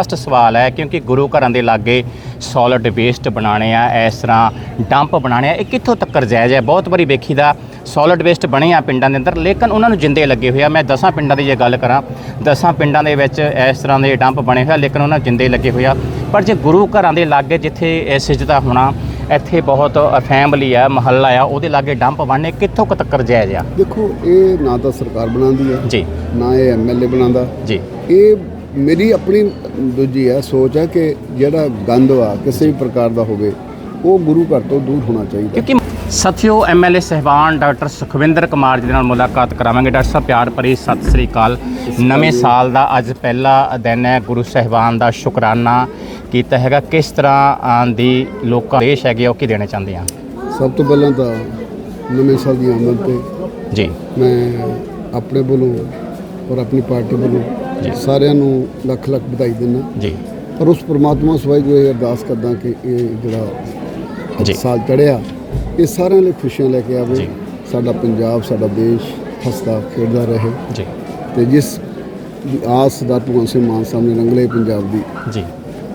Last ਸਵਾਲ ਹੈ ਕਿਉਂਕਿ ਗੁਰੂ ਘਰਾਂ ਦੇ ਲਾਗੇ ਸੋਲਿਡ ਵੇਸਟ ਬਣਾਣੇ ਆ ਇਸ ਤਰ੍ਹਾਂ ਡੰਪ ਬਣਾਣੇ ਆ ਇਹ ਕਿੱਥੋਂ ਤੱਕ ਜਾਇਜ਼ ਹੈ? ਬਹੁਤ ਵਾਰੀ ਵੇਖੀਦਾ ਸੋਲਿਡ ਵੇਸਟ ਬਣੇ ਆ ਪਿੰਡਾਂ ਦੇ ਅੰਦਰ ਲੇਕਿਨ ਉਹਨਾਂ ਨੂੰ ਜਿੰਦੇ ਲੱਗੇ ਹੋਏ ਆ। ਮੈਂ ਦਸਾਂ ਪਿੰਡਾਂ ਦੀ ਜੇ ਗੱਲ ਕਰਾਂ ਦਸਾਂ ਪਿੰਡਾਂ ਦੇ ਵਿੱਚ ਇਸ ਤਰ੍ਹਾਂ ਦੇ ਡੰਪ ਬਣੇ ਹੋਏ ਆ ਲੇਕਿਨ ਉਹਨਾਂ ਨੂੰ ਜਿੰਦੇ ਲੱਗੇ ਹੋਏ ਆ। ਪਰ ਜੇ ਗੁਰੂ ਘਰਾਂ ਦੇ ਲਾਗੇ ਜਿੱਥੇ ਸਿਜਦਾ ਹੋਣਾ ਇੱਥੇ ਬਹੁਤ ਫੈਮਿਲੀ ਆ ਮਹੱਲਾ ਆ ਉਹਦੇ ਲਾਗੇ ਡੰਪ ਬਣਨੇ ਕਿੱਥੋਂ ਤੱਕ ਜਾਇਜ਼ ਆ? ਦੇਖੋ ਇਹ ਨਾ ਤਾਂ ਸਰਕਾਰ ਬਣਾਉਂਦੀ ਹੈ ਜੀ। ਨਾ ਇਹ ਐਮਐਲਏ ਬਣਾਉਂਦਾ। ਜੀ। ਇਹ ਮੇਰੀ ਆਪਣੀ ਦੂਜੀ ਹੈ ਸੋਚ ਹੈ ਕਿ ਜਿਹੜਾ ਗੰਦ ਆ ਕਿਸੇ ਵੀ ਪ੍ਰਕਾਰ ਦਾ ਹੋਵੇ ਉਹ ਗੁਰੂ ਘਰ ਤੋਂ ਦੂਰ ਹੋਣਾ ਚਾਹੀਦਾ। ਕਿਉਂਕਿ ਸਾਥੀਓ ਐਮਐਲਏ ਸਹਿਬਾਨ ਡਾਕਟਰ ਸੁਖਵਿੰਦਰ ਕੁਮਾਰ ਜੀ ਨਾਲ ਮੁਲਾਕਾਤ ਕਰਾਵਾਂਗੇ। ਡਾਕਟਰ ਸਾਹਿਬ ਪਿਆਰ ਭਰੀ ਸਤਿ ਸ੍ਰੀ ਅਕਾਲ। ਨਵੇਂ ਸਾਲ ਦਾ ਅੱਜ ਪਹਿਲਾ ਦਿਨ ਹੈ। ਗੁਰੂ ਸਹਿਬਾਨ ਦਾ ਸ਼ੁਕਰਾਨਾ ਕੀਤਾ ਹੈਗਾ। ਕਿਸ ਤਰ੍ਹਾਂ ਦੀ ਲੋਕਾਂ ਦੇਸ਼ ਹੈਗੇ ਉਹ ਕੀ ਦੇਣਾ ਚਾਹੁੰਦੇ ਆ? ਸਭ ਤੋਂ ਪਹਿਲਾਂ ਤਾਂ ਨਵੇਂ ਸਾਲ ਦੀ ਆਮਦ ਤੇ ਜੀ। ਮੈਂ ਆਪਣੇ ਵੱਲੋਂ ਔਰ ਆਪਣੀ ਪਾਰਟੀ ਵੱਲੋਂ। ਸਾਰਿਆਂ ਨੂੰ ਲੱਖ ਲੱਖ ਵਧਾਈ ਦਿੰਦਾ। ਜੀ। ਔਰ ਉਸ ਪ੍ਰਮਾਤਮਾ ਸਵਾਈ ਨੂੰ ਇਹ ਅਰਦਾਸ ਕਰਦਾ ਕਿ ਇਹ ਜਿਹੜਾ ਜੀ। ਸਾਲ ਚੜਿਆ ਇਹ ਸਾਰਿਆਂ ਲਈ ਖੁਸ਼ੀਆਂ ਲੈ ਕੇ ਆਵੇ। ਜੀ। ਸਾਡਾ ਪੰਜਾਬ ਸਾਡਾ ਦੇਸ਼ ਹੱਸਦਾ ਖੇਡਦਾ ਰਹੇ। ਜੀ। ਤੇ ਜਿਸ ਦੀ ਆਸ ਦਾ ਭਗਵੰਤ ਸਿੰਘ ਮਾਨ ਸਾਹਿਬ ਨੇ ਰੰਗਲੇ ਪੰਜਾਬ ਦੀ ਜੀ।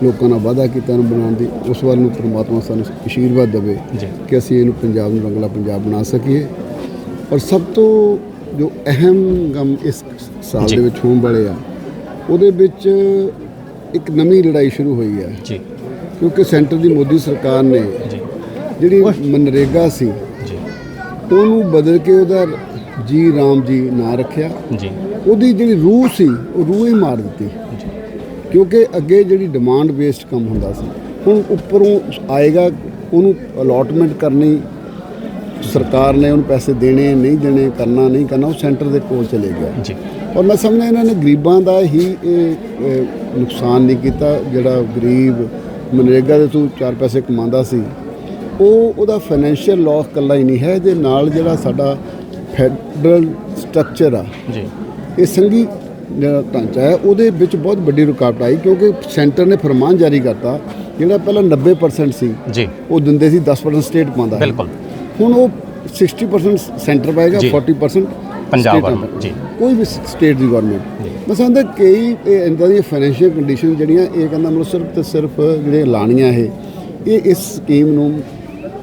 ਲੋਕਾਂ ਨਾਲ ਵਾਅਦਾ ਕੀਤਾ ਨੂੰ ਬਣਾਉਣ ਦੀ ਉਸ ਵੱਲ ਨੂੰ ਪ੍ਰਮਾਤਮਾ ਸਾਨੂੰ ਅਸ਼ੀਰਵਾਦ ਦੇਵੇ ਜੀ। ਕਿ ਅਸੀਂ ਇਹਨੂੰ ਪੰਜਾਬ ਨੂੰ ਰੰਗਲਾ ਪੰਜਾਬ ਬਣਾ ਸਕੀਏ। ਔਰ ਸਭ ਤੋਂ ਜੋ ਅਹਿਮ ਗਮ ਇਸ ਸਾਲ ਜੀ। ਦੇ ਵਿੱਚ ਹੋਣ ਵਾਲੇ ਆ ਉਹਦੇ ਵਿੱਚ ਇੱਕ ਨਵੀਂ ਲੜਾਈ ਸ਼ੁਰੂ ਹੋਈ ਹੈ। ਜੀ। ਕਿਉਂਕਿ ਸੈਂਟਰ ਦੀ ਮੋਦੀ ਸਰਕਾਰ ਨੇ ਜੀ। ਜਿਹੜੀ ਮਨਰੇਗਾ ਸੀ ਜੀ। ਉਹਨੂੰ ਬਦਲ ਕੇ ਉਹਦਾ ਜੀ ਰਾਮ ਜੀ ਨਾਂ ਰੱਖਿਆ। ਜੀ। ਉਹਦੀ ਜਿਹੜੀ ਰੂਹ ਸੀ ਉਹ ਰੂਹ ਹੀ ਮਾਰ ਦਿੱਤੀ। ਕਿਉਂਕਿ ਅੱਗੇ ਜਿਹੜੀ ਡਿਮਾਂਡ ਬੇਸਡ ਕੰਮ ਹੁੰਦਾ ਸੀ ਹੁਣ ਉੱਪਰੋਂ ਆਏਗਾ ਉਹਨੂੰ ਅਲੋਟਮੈਂਟ ਕਰਨੀ ਸਰਕਾਰ ਨੇ ਉਹਨੂੰ ਪੈਸੇ ਦੇਣੇ ਨਹੀਂ ਦੇਣੇ ਕਰਨਾ ਨਹੀਂ ਕਰਨਾ ਉਹ ਸੈਂਟਰ ਦੇ ਕੋਲ ਚਲੇ ਗਿਆ। ਜੀ। ਔਰ ਮੈਂ ਸਮਝਦਾ ਇਹਨਾਂ ਨੇ ਗਰੀਬਾਂ ਦਾ ਹੀ ਇਹ ਨੁਕਸਾਨ ਨਹੀਂ ਕੀਤਾ ਜਿਹੜਾ ਗਰੀਬ ਮਨਰੇਗਾ ਦੇ ਤੋਂ ਚਾਰ ਪੈਸੇ ਕਮਾਉਂਦਾ ਸੀ ਉਹ ਉਹਦਾ ਫਾਈਨੈਂਸ਼ੀਅਲ ਲਾਸ ਕੱਲਾ ਹੀ ਨਹੀਂ ਹੈ ਇਹਦੇ ਨਾਲ ਜਿਹੜਾ ਸਾਡਾ ਫੈਡਰਲ ਸਟਰਕਚਰ ਆ ਜੀ ਇਹ ਸੰਘੀ ਜਿਹੜਾ ਢਾਂਚਾ ਹੈ ਉਹਦੇ ਵਿੱਚ ਬਹੁਤ ਵੱਡੀ ਰੁਕਾਵਟ ਆਈ ਕਿਉਂਕਿ ਸੈਂਟਰ ਨੇ ਫਰਮਾਨ ਜਾਰੀ ਕਰਤਾ ਜਿਹੜਾ ਪਹਿਲਾਂ 90% ਸੀ ਜੀ ਉਹ ਦਿੰਦੇ ਸੀ 10% ਸਟੇਟ ਪਾਉਂਦਾ। ਬਿਲਕੁਲ ਹੁਣ ਉਹ 60% ਸੈਂਟਰ ਪਾਏਗਾ ਜੀ। 40% ਪੰਜਾਬ ਵੱਲ। ਜੀ। ਕੋਈ ਵੀ ਸਟੇਟ ਦੀ। ਗਵਰਨਮੈਂਟ ਮੈਂ ਸਮਝਦਾ ਕਈ ਇੰਦਾਂ ਦੀਆਂ ਫਾਈਨੈਂਸ਼ੀਅਲ ਕੰਡੀਸ਼ਨ ਜਿਹੜੀਆਂ ਇਹ ਕਹਿੰਦਾ ਮਤਲਬ ਸਿਰਫ ਤੇ ਸਿਰਫ ਜਿਹੜੇ ਲਾਣੀਆਂ ਇਹ ਇਹ ਇਸ ਸਕੀਮ ਨੂੰ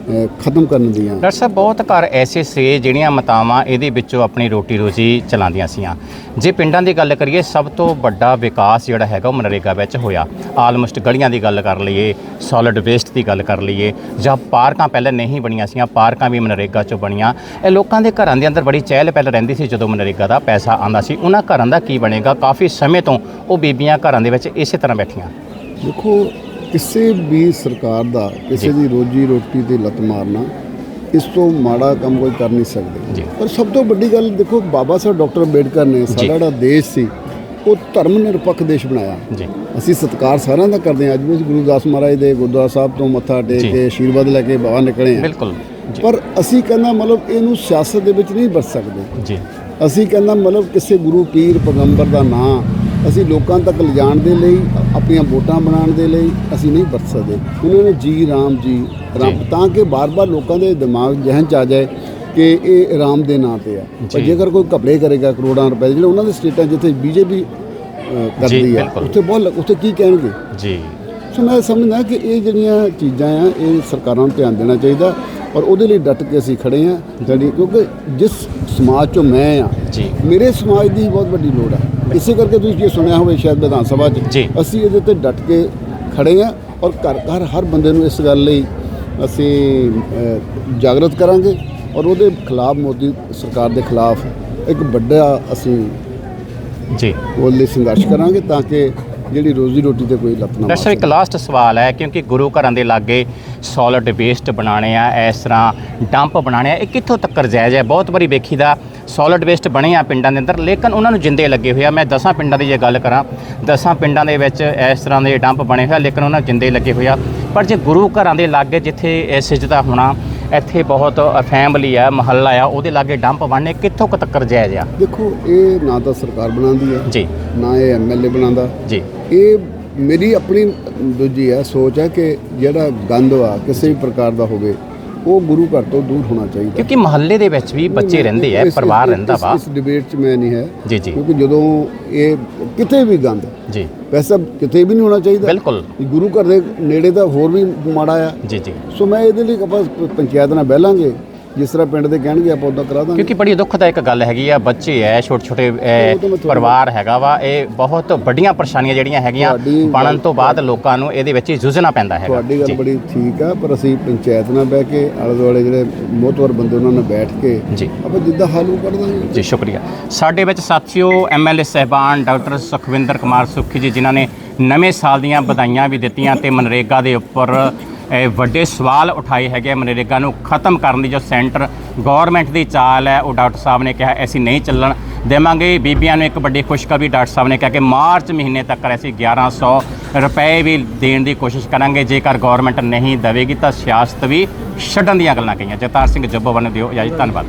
ਖਤਮ ਕਰਨ ਦੀਆਂ। ਡਾਕਟਰ ਸਾਹਿਬ ਬਹੁਤ ਘਰ ਐਸੇ ਸੇ ਜਿਹੜੀਆਂ ਮਤਾਵਾਂ ਇਹਦੇ ਵਿੱਚੋਂ ਆਪਣੀ ਰੋਟੀ ਰੋਜੀ ਚਲਾਉਂਦੀਆਂ ਸੀਆਂ। ਜੇ ਪਿੰਡਾਂ ਦੀ ਗੱਲ ਕਰੀਏ ਸਭ ਤੋਂ ਵੱਡਾ ਵਿਕਾਸ ਜਿਹੜਾ ਹੈਗਾ ਉਹ ਮਨਰੇਗਾ ਵਿੱਚ ਹੋਇਆ। ਆਲਮੋਸਟ ਗਲੀਆਂ ਦੀ ਗੱਲ ਕਰ ਲਈਏ ਸੋਲਿਡ ਵੇਸਟ ਦੀ ਗੱਲ ਕਰ ਲਈਏ ਜਾਂ ਪਾਰਕਾਂ ਪਹਿਲਾਂ ਨਹੀਂ ਬਣੀਆਂ ਸੀਆਂ ਪਾਰਕਾਂ ਵੀ ਮਨਰੇਗਾ ਚੋਂ ਬਣੀਆਂ। ਇਹ ਲੋਕਾਂ ਦੇ ਘਰਾਂ ਦੇ ਅੰਦਰ ਬੜੀ ਚਹਿਲ ਪਹਿਲ ਰਹਿੰਦੀ ਸੀ ਜਦੋਂ ਮਨਰੇਗਾ ਦਾ ਪੈਸਾ ਆਂਦਾ ਸੀ। ਉਹਨਾਂ ਘਰਾਂ ਦਾ ਕੀ ਬਣੇਗਾ? ਕਾਫੀ ਸਮੇਂ ਤੋਂ ਉਹ ਬੀਬੀਆਂ ਘਰਾਂ ਦੇ ਵਿੱਚ ਇਸੇ ਤਰ੍ਹਾਂ ਬੈਠੀਆਂ। ਦੇਖੋ ਕਿਸੇ ਵੀ ਸਰਕਾਰ ਦਾ ਕਿਸੇ ਦੀ ਰੋਜੀ ਰੋਟੀ ਤੇ ਲੱਤ ਮਾਰਨਾ ਇਸ ਤੋਂ ਮਾੜਾ ਕੰਮ ਕੋਈ ਕਰ ਨਹੀਂ। ਸਕਦੇ। ਪਰ ਸਭ ਤੋਂ ਵੱਡੀ ਗੱਲ ਦੇਖੋ ਬਾਬਾ ਸਾਹਿਬ ਡਾਕਟਰ ਅੰਬੇਡਕਰ ਨੇ ਸਾਡਾ। ਜਿਹੜਾ ਦੇਸ਼ ਸੀ ਉਹ ਧਰਮ ਨਿਰਪੱਖ ਦੇਸ਼ ਬਣਾਇਆ। ਅਸੀਂ ਸਤਿਕਾਰ ਸਾਰਿਆਂ ਦਾ ਕਰਦੇ ਹਾਂ। ਅੱਜ ਵੀ ਅਸੀਂ ਗੁਰਦਾਸ ਮਹਾਰਾਜ ਦੇ ਗੁਰਦੁਆਰਾ ਸਾਹਿਬ ਤੋਂ ਮੱਥਾ ਟੇਕ। ਕੇ ਆਸ਼ੀਰਵਾਦ ਲੈ ਕੇ ਬਾਹਰ ਨਿਕਲੇ ਹਾਂ। ਬਿਲਕੁਲ। ਪਰ ਅਸੀਂ ਕਹਿੰਦਾ ਮਤਲਬ ਇਹਨੂੰ ਸਿਆਸਤ ਦੇ ਵਿੱਚ ਨਹੀਂ ਵਰਤ ਸਕਦੇ। ਜੀ। ਅਸੀਂ ਕਹਿੰਦਾ ਮਤਲਬ ਕਿਸੇ ਗੁਰੂ ਪੀਰ ਪੈਗੰਬਰ ਦਾ ਨਾਂ ਅਸੀਂ ਲੋਕਾਂ ਤੱਕ ਲਿਜਾਣ ਦੇ ਲਈ ਆਪਣੀਆਂ ਵੋਟਾਂ ਬਣਾਉਣ ਦੇ ਲਈ ਅਸੀਂ ਨਹੀਂ ਵਰਤ ਸਕਦੇ। ਉਹਨਾਂ ਨੇ ਜੀ ਰਾਮ ਜੀ ਰਾਮ। ਤਾਂ ਕਿ ਬਾਰ-ਬਾਰ ਲੋਕਾਂ ਦੇ ਦਿਮਾਗ ਜਹਨ ਚ ਆ ਜਾਏ ਕਿ ਇਹ ਰਾਮ ਦੇ ਨਾਂ ਤੇ ਆ। ਪਰ। ਜੇਕਰ ਕੋਈ ਘਪਲੇ ਕਰੇਗਾ ਕਰੋੜਾਂ ਰੁਪਏ ਜਿਹੜੇ ਉਹਨਾਂ ਦੇ ਸਟੇਟਾਂ ਜਿੱਥੇ ਬੀਜੇਪੀ ਕਰਦੀ ਆ। ਉੱਥੇ ਬਹੁਤ ਉੱਥੇ ਕੀ ਕਹਿਣਗੇ? ਜੀ। ਸੋ ਮੈਂ ਸਮਝਦਾ ਕਿ ਇਹ ਜਿਹੜੀਆਂ ਚੀਜ਼ਾਂ ਆ ਇਹ ਸਰਕਾਰਾਂ ਨੂੰ ਧਿਆਨ ਦੇਣਾ ਚਾਹੀਦਾ ਔਰ ਉਹਦੇ ਲਈ ਡਟ ਕੇ ਅਸੀਂ ਖੜੇ ਆ। ਜਿਹੜੀ ਕਿਉਂਕਿ ਜਿਸ ਸਮਾਜ ਚੋਂ ਮੈਂ ਆ ਮੇਰੇ ਸਮਾਜ ਦੀ ਬਹੁਤ ਵੱਡੀ ਲੋੜ ਹੈ ਇਸੇ ਕਰਕੇ ਤੁਸੀਂ ਜੇ ਸੁਣਿਆ ਹੋਵੇ ਸ਼ਾਇਦ ਵਿਧਾਨ ਸਭਾ 'ਚ ਜੀ। ਅਸੀਂ ਇਹਦੇ ਤੇ ਡਟ ਕੇ ਖੜੇ ਆ ਔਰ ਘਰ ਘਰ ਹਰ ਬੰਦੇ ਨੂੰ ਇਸ ਗੱਲ ਲਈ ਅਸੀਂ ਜਾਗਰਤ ਕਰਾਂਗੇ ਔਰ ਉਹਦੇ ਖਿਲਾਫ ਮੋਦੀ ਸਰਕਾਰ ਦੇ ਖਿਲਾਫ ਇੱਕ ਵੱਡਾ ਅਸੀਂ ਜੀ। ਉਹਦੇ ਲਈ ਸੰਘਰਸ਼ ਕਰਾਂਗੇ ਤਾਂ ਕਿ ਜਿਹੜੀ ਰੋਜ਼ੀ ਰੋਟੀ ਤੇ ਕੋਈ ਲੱਤ ਨਾ ਮਾਰ ਡਾਕਟਰ ਸਾਹਿਬ ਇੱਕ ਲਾਸਟ ਸਵਾਲ ਹੈ ਕਿਉਂਕਿ ਗੁਰੂ ਘਰਾਂ ਦੇ ਲਾਗੇ ਸੋਲਿਡ ਵੇਸਟ ਬਣਾਣੇ ਆ ਇਸ ਤਰ੍ਹਾਂ ਡੰਪ ਬਣਾਣੇ ਆ। ਇਹ ਕਿੱਥੋਂ ਤੱਕ ਜਾਇਜ਼ ਹੈ? ਬਹੁਤ ਵਾਰੀ ਵੇਖੀਦਾ ਸੋਲਿਡ ਵੇਸਟ ਬਣੇ ਆ ਪਿੰਡਾਂ ਦੇ ਅੰਦਰ ਲੇਕਿਨ ਉਹਨਾਂ ਨੂੰ ਜਿੰਦੇ ਲੱਗੇ ਹੋਏ ਆ। ਮੈਂ ਦਸਾਂ ਪਿੰਡਾਂ ਦੀ ਜੇ ਗੱਲ ਕਰਾਂ ਦਸਾਂ ਪਿੰਡਾਂ ਦੇ ਵਿੱਚ ਇਸ ਤਰ੍ਹਾਂ ਦੇ ਡੰਪ ਬਣੇ ਹੋਏ ਆ ਲੇਕਿਨ ਉਹਨਾਂ ਨੂੰ ਜਿੰਦੇ ਲੱਗੇ ਹੋਏ ਆ। ਪਰ ਜੇ ਗੁਰੂ ਘਰਾਂ ਦੇ ਲਾਗੇ ਜਿੱਥੇ ਸਿਜਦਾ ਹੋਣਾ ਇੱਥੇ ਬਹੁਤ ਫੈਮਿਲੀ ਆ ਮਹੱਲਾ ਆ ਉਹਦੇ ਲਾਗੇ ਡੰਪ ਬਣਨੇ ਕਿੱਥੋਂ ਕੁ ਤੱਕ ਜਾਇਜ਼ ਆ? ਦੇਖੋ ਇਹ ਨਾ ਤਾਂ ਸਰਕਾਰ ਬਣਾਉਂਦੀ ਹੈ ਜੀ। ਨਾ ਇਹ ਐਮਐਲਏ ਬਣਾਉਂਦਾ। ਜੀ। ਇਹ ਮੇਰੀ ਆਪਣੀ ਦੂਜੀ ਹੈ ਸੋਚ ਹੈ ਕਿ ਜਿਹੜਾ ਗੰਦ ਆ ਕਿਸੇ ਵੀ ਪ੍ਰਕਾਰ ਦਾ ਹੋਵੇ ਉਹ ਗੁਰੂ ਘਰ ਤੋਂ ਦੂਰ ਹੋਣਾ ਚਾਹੀਦਾ। ਕਿਉਂਕਿ ਮਹੱਲੇ ਦੇ ਵਿੱਚ ਵੀ ਬੱਚੇ ਰਹਿੰਦੇ ਆ ਪਰਿਵਾਰ ਰਹਿੰਦਾ ਵਾ। ਇਸ ਡਿਬੇਟ 'ਚ ਮੈਂ ਨਹੀਂ ਹੈ ਜੀ ਜੀ। ਕਿਉਂਕਿ ਜਦੋਂ ਇਹ ਕਿਤੇ ਵੀ ਗੰਦ ਜੀ। ਵੈਸਾ ਕਿਤੇ ਵੀ ਨਹੀਂ ਹੋਣਾ ਚਾਹੀਦਾ। ਬਿਲਕੁਲ। ਗੁਰੂ ਘਰ ਦੇ ਨੇੜੇ ਤਾਂ ਹੋਰ ਵੀ ਮਾੜਾ ਆ। ਜੀ ਜੀ। ਸੋ ਮੈਂ ਇਹਦੇ ਲਈ ਆਪਾਂ ਪੰਚਾਇਤ ਨਾਲ ਬਹਿਲਾਂਗੇ। ਜਿਸ ਤਰ੍ਹਾਂ ਪਿੰਡ ਦੇ ਕਹਿਣਗੇ ਆਪਾਂ ਉਦਾਂ ਕਰਾ ਦਾਂਗੇ। ਕਿਉਂਕਿ ਬੜੀ ਦੁੱਖਦਾਇਕ ਗੱਲ ਹੈਗੀ ਆ ਬੱਚੇ ਐ ਛੋਟੇ ਛੋਟੇ ਪਰਿਵਾਰ ਹੈਗਾ ਵਾ ਇਹ ਬਹੁਤ ਵੱਡੀਆਂ ਪਰੇਸ਼ਾਨੀਆਂ ਜਿਹੜੀਆਂ ਹੈਗੀਆਂ ਬਣਨ ਤੋਂ ਬਾਅਦ ਲੋਕਾਂ ਨੂੰ ਇਹਦੇ ਵਿੱਚ ਜੂਝਣਾ ਪੈਂਦਾ ਹੈਗਾ। ਤੁਹਾਡੀ ਗੱਲ ਬੜੀ ਠੀਕ ਆ ਪਰ ਅਸੀਂ ਪੰਚਾਇਤ ਨਾਲ ਬਹਿ ਕੇ ਆਲੇ ਦੁਆਲੇ ਜਿਹੜੇ ਮੋਹਤਵਰ ਬੰਦੇ ਉਹਨਾਂ ਨਾਲ ਬੈਠ ਕੇ ਆਪਾਂ ਜਿੱਦਾਂ ਹੱਲ ਕੱਢ ਦਾਂਗੇ। ਜੀ ਸ਼ੁਕਰੀਆ। ਸਾਡੇ ਵਿੱਚ ਸਾਥੀਓ ਐਮਐਲਏ ਸਹਿਬਾਨ ਡਾਕਟਰ ਸੁਖਵਿੰਦਰ ਕੁਮਾਰ ਸੁੱਖੀ ਜੀ ਜਿਨ੍ਹਾਂ ਨੇ ਨਵੇਂ ਸਾਲ ਦੀਆਂ ਵਧਾਈਆਂ ਵੀ ਦਿੱਤੀਆਂ ਤੇ ਮਨਰੇਗਾ ਦੇ ਉੱਪਰ ਵੱਡੇ ਸਵਾਲ ਉਠਾਏ ਹੈਗੇ ਆ। ਮਨਰੇਗਾ ਨੂੰ ਖਤਮ ਕਰਨ ਦੀ ਜੋ ਸੈਂਟਰ ਗਵਰਨਮੈਂਟ ਦੀ ਚਾਲ ਹੈ, ਉਹ ਡਾਕਟਰ ਸਾਹਿਬ ਨੇ ਕਿਹਾ ਅਸੀਂ ਨਹੀਂ ਚੱਲਣ ਦੇਵਾਂਗੇ। ਬੀਬੀਆਂ ਨੂੰ ਇੱਕ ਵੱਡੀ ਖੁਸ਼ਖਬਰੀ ਡਾਕਟਰ ਸਾਹਿਬ ਨੇ ਕਿਹਾ ਕਿ ਮਾਰਚ ਮਹੀਨੇ ਤੱਕ ਅਸੀਂ 1100 ਰੁਪਏ ਵੀ ਦੇਣ ਦੀ ਕੋਸ਼ਿਸ਼ ਕਰਾਂਗੇ। ਜੇਕਰ ਗਵਰਨਮੈਂਟ ਨਹੀਂ ਦੇਵੇਗੀ ਤਾਂ ਸਿਆਸਤ ਵੀ ਛੱਡਣ ਦੀਆਂ ਗੱਲਾਂ ਕਹੀਆਂ। ਜਗਤਾਰ ਸਿੰਘ ਜੱਬੋਵਨ ਦਿਓ ਇਜਾਜ਼ਤ, ਧੰਨਵਾਦ।